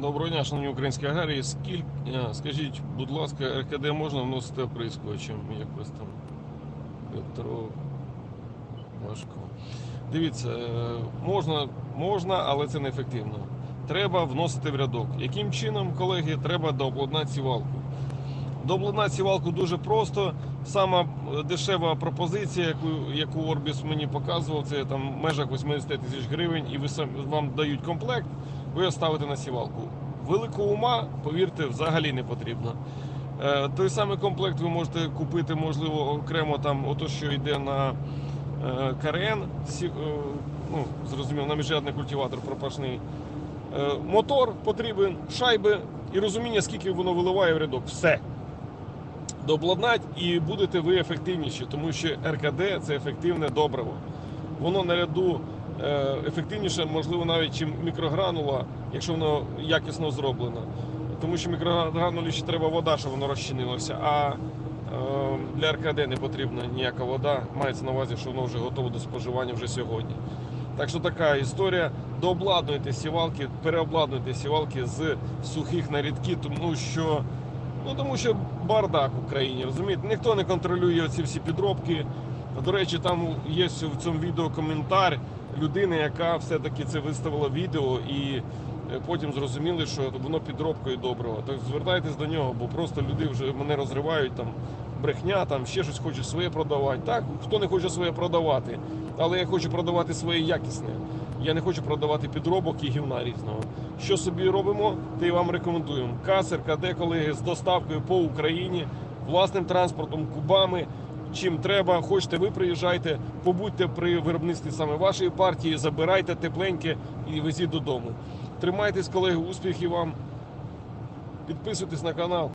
Доброго дня, шановні українські аграрії. Скільки, скажіть, будь ласка, РКД можна вносити оприскувачем якось там Петро важко. Дивіться, е, можна, можна, але це не ефективно. Треба вносити в рядок. Яким чином, колеги, треба дообладнати сівалку? Дообладнати сівалку дуже просто. Сама е, дешева пропозиція, яку, яку Орбіс мені показував, це там в межах 80 тисяч гривень, і ви сам, вам дають комплект, ви його ставите на сівалку. Великого ума, повірте, взагалі не потрібно. Е, той самий комплект ви можете купити, можливо, окремо там, ото що йде на е, КРН, сі- е, ну, зрозуміло, на міжрядний культиватор пропашний. Е, мотор потрібен, шайби і розуміння, скільки воно виливає в рядок. Все. Дообладнать і будете ви ефективніші, тому що РКД це ефективне добриво. Воно наряду е, ефективніше, можливо, навіть чим мікрогранула, якщо воно якісно зроблено. Тому що мікрогранулі ще треба вода, щоб воно розчинилося. А е, для РКД не потрібна ніяка вода. Мається на увазі, що воно вже готове до споживання вже сьогодні. Так що така історія. Дообладнуйте сівалки, переобладнуйте сівалки з сухих на рідкі, тому що Ну тому що бардак в Україні, розумієте? Ніхто не контролює ці всі підробки. До речі, там є в цьому відео коментар людини, яка все-таки це виставила відео і е, потім зрозуміли, що воно підробкою доброго. Так звертайтесь до нього, бо просто люди вже мене розривають там брехня, там ще щось хоче своє продавати. Так, хто не хоче своє продавати, але я хочу продавати своє якісне. Я не хочу продавати підробок і гівна різного. Що собі робимо, те й вам рекомендуємо. Касер, КД, колеги, з доставкою по Україні, власним транспортом, кубами. Чим треба, хочете, ви приїжджайте, побудьте при виробництві саме вашої партії, забирайте тепленьке і везіть додому. Тримайтесь, колеги, успіхів вам. Підписуйтесь на канал.